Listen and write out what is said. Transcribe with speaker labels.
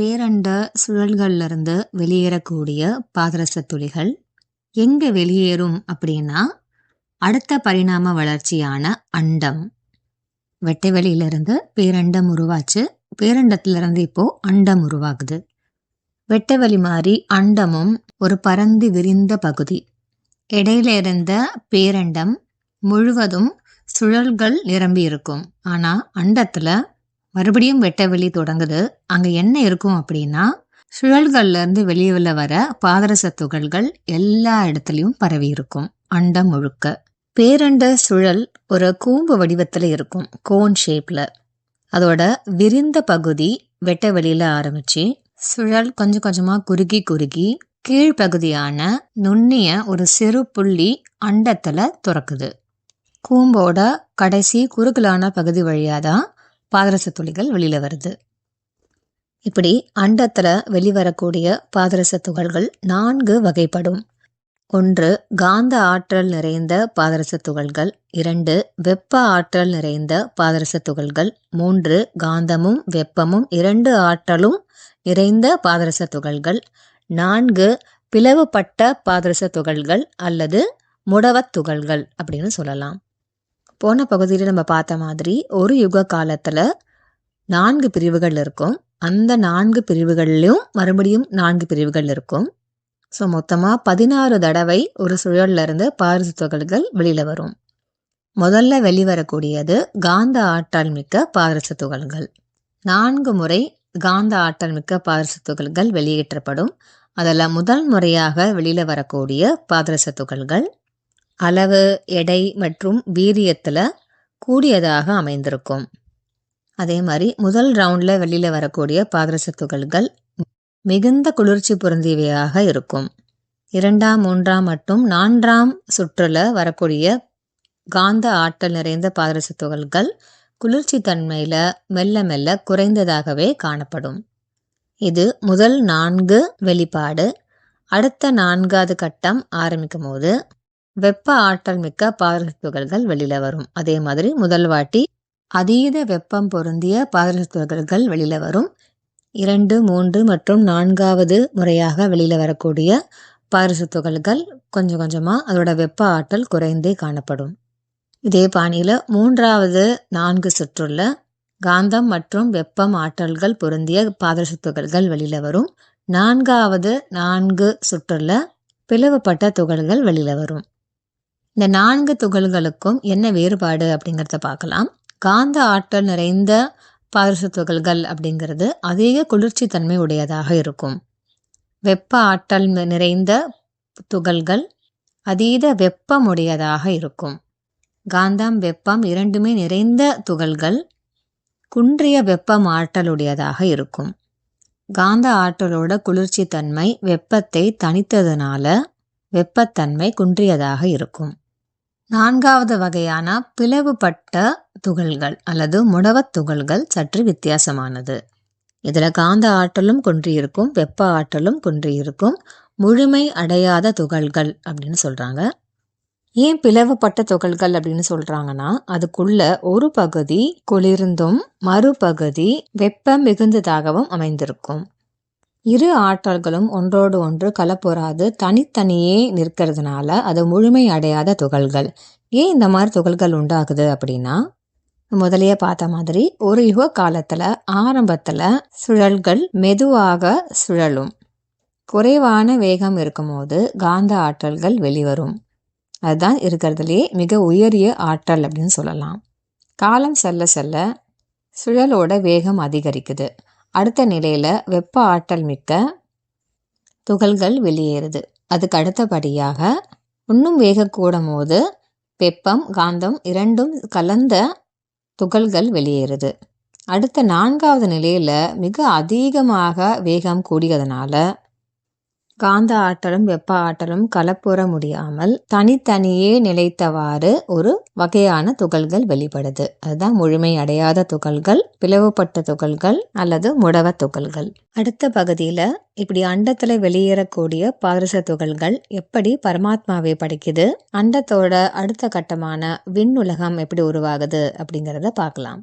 Speaker 1: பேரண்ட சுழல்கள்லருந்து வெளியேறக்கூடிய பாதரச துளிகள் எங்க வெளியேறும் அப்படின்னா அடுத்த பரிணாம வளர்ச்சியான அண்டம். வெட்டை வெளியிலிருந்து பேரண்டம் உருவாச்சு. பேரண்டத்திலிருந்து இப்போ அண்டம் உருவாகுது. வெட்டவெளி மாதிரி அண்டமும் ஒரு பரந்து விரிந்த பகுதி. இடையில இருந்த பேரண்டம் முழுவதும் சுழல்கள் நிரம்பி இருக்கும் ஆனா அண்டத்துல மறுபடியும் வெட்டவெளி தொடங்குது. அங்க என்ன இருக்கும் அப்படின்னா சுழல்கள்ல இருந்து வர பாதரச துகள்கள் எல்லா இடத்துலயும் பரவி இருக்கும். அண்டம் முழுக்க. பேரண்ட சுழல் ஒரு கூம்பு வடிவத்துல இருக்கும். கோன் ஷேப்ல. அதோட விரிந்த பகுதி வெட்ட வெளியில ஆரம்பிச்சு சுழல் கொஞ்சம் கொஞ்சமா குறுகி குறுகி கீழ்ப்பகுதியான நுண்ணிய ஒரு சிறு புள்ளி அண்டத்துல துறக்குது. கூம்போட கடைசி குறுகலான பகுதி வழியாக தான் பாதரச துளிகள் வெளியில வருது. இப்படி அண்டத்துல வெளிவரக்கூடிய பாதரச துகள்கள் நான்கு வகைப்படும். ஒன்று காந்த ஆற்றல் நிறைந்த பாதரச துகள்கள். இரண்டு வெப்ப ஆற்றல் நிறைந்த பாதரச துகள்கள். மூன்று காந்தமும் வெப்பமும் இரண்டு ஆற்றலும் நிறைந்த பாதரச துகள்கள். நான்கு பிளவுபட்ட பாதரச துகள்கள் அல்லது முடவத் துகள்கள் அப்படின்னு சொல்லலாம். போன பகுதியில் நம்ம பார்த்த மாதிரி ஒரு யுக காலத்தில் நான்கு பிரிவுகள் இருக்கும். அந்த நான்கு பிரிவுகள்லையும் மறுபடியும் நான்கு பிரிவுகள் இருக்கும். ஸோ மொத்தமாக பதினாறு தடவை ஒரு சுழல்ல இருந்து துகள்கள் வெளியில் வரும். முதல்ல வெளிவரக்கூடியது காந்த ஆற்றல் மிக்க பாரிசு துகள்கள் நான்கு முறை காந்த ஆற்றல் மிக்க பாரிசு துகள்கள் வெளியேற்றப்படும். அதில் முதல் முறையாக வெளியில் வரக்கூடிய பாதரச துகள்கள் அளவு எடை மற்றும் வீரியத்தில் கூடியதாக அமைந்திருக்கும். அதே மாதிரி முதல் ரவுண்டில் வெளியில் வரக்கூடிய பாதரச துகள்கள் மிகுந்த குளிர்ச்சி பொருந்தியவையாக இருக்கும். இரண்டாம் மூன்றாம் மற்றும் நான்காம் சுற்றில் வரக்கூடிய காந்த ஆற்றல் நிறைந்த பாதரச துகள்கள் குளிர்ச்சி தன்மையில் மெல்ல மெல்ல குறைந்ததாகவே காணப்படும். இது முதல் நான்கு வெளிப்பாடு. அடுத்த நான்காவது கட்டம் ஆரம்பிக்கும் போது வெப்ப ஆற்றல் மிக்க பாதரச துகள்கள் வெளியில வரும். அதே மாதிரி முதல் வாட்டி அதீத வெப்பம் பொருந்திய பாதரச துகள்கள் வெளியில வரும். இரண்டு மூன்று மற்றும் நான்காவது முறையாக வெளியில வரக்கூடிய பாதரச துகள்கள் கொஞ்சம் கொஞ்சமாக அதோட வெப்ப ஆற்றல் குறைந்தே காணப்படும். இதே பாணியில் மூன்றாவது நான்கு சுற்றுள்ள காந்தம் மற்றும் வெப்பம் ஆற்றல்கள் பொருந்திய பாதரச துகள்கள் வெளியில வரும். நான்காவது நான்கு சுற்றுள்ள பிளவுபட்ட துகள்கள் வெளியில வரும். இந்த நான்கு துகள்களுக்கும் என்ன வேறுபாடு அப்படிங்கிறத பார்க்கலாம். காந்த ஆற்றல் நிறைந்த பாரிசு துகள்கள் அப்படிங்கிறது அதிக குளிர்ச்சி தன்மை உடையதாக இருக்கும். வெப்ப ஆற்றல் நிறைந்த துகள்கள் அதீத வெப்பம் உடையதாக இருக்கும். காந்தம் வெப்பம் இரண்டுமே நிறைந்த துகள்கள் குன்றிய வெப்பம் ஆற்றலுடையதாக இருக்கும். காந்த ஆற்றலோட குளிர்ச்சி தன்மை வெப்பத்தை தனித்ததுனால வெப்பத்தன்மை குன்றியதாக இருக்கும். நான்காவது வகையான பிளவுபட்ட துகள்கள் அல்லது முடவத் துகள்கள் சற்று வித்தியாசமானது. இதில் காந்த ஆற்றலும் குன்றியிருக்கும் வெப்ப ஆற்றலும் குன்றியிருக்கும் முழுமை அடையாத துகள்கள் அப்படின்னு சொல்கிறாங்க ஏன் பிளவுபட்ட துகள்கள் அப்படின்னு சொல்கிறாங்கன்னா அதுக்குள்ள ஒரு பகுதி குளிர்ந்தும் மறுபகுதி வெப்பம் மிகுந்ததாகவும் அமைந்திருக்கும். இரு ஆற்றல்களும் ஒன்றோடு ஒன்று கலப்புறாது தனித்தனியே நிற்கிறதுனால அது முழுமை அடையாத துகள்கள். ஏன் இந்த மாதிரி துகள்கள் உண்டாகுது அப்படின்னா முதலையே பார்த்த மாதிரி ஒரு யுக காலத்துல ஆரம்பத்துல சுழல்கள் மெதுவாக சுழலும். குறைவான வேகம் இருக்கும்போது காந்த ஆற்றல்கள் வெளிவரும். அதுதான் இருக்கிறதுலே மிக உயரிய ஆற்றல் அப்படின்னு சொல்லலாம். காலம் செல்ல செல்ல சுழலோட வேகம் அதிகரிக்குது. அடுத்த நிலையில் வெப்ப ஆற்றல் மிக்க துகள்கள் வெளியேறுது. அதுக்கு அடுத்தபடியாக இன்னும் வேக கூடும் போது வெப்பம் காந்தம் இரண்டும் கலந்த துகள்கள் வெளியேறுது. அடுத்த நான்காவது நிலையில் மிக அதிகமாக வேகம் கூடியதனால காந்த ஆற்றலும் வெப்ப ஆற்றலும் கலப்புற முடியாமல் தனித்தனியே நிலைத்தவாறு ஒரு வகையான துகள்கள் வெளிப்படுது. அதுதான் முழுமை அடையாத துகள்கள் பிளவுபட்ட துகள்கள் அல்லது முடவ துகள்கள். அடுத்த பகுதியில இப்படி அண்டத்துல வெளியேறக்கூடிய பாரிச துகள்கள் எப்படி பரமாத்மாவை படைக்குது அண்டத்தோட அடுத்த கட்டமான விண்ணுலகம் எப்படி உருவாகுது அப்படிங்கிறத பார்க்கலாம்.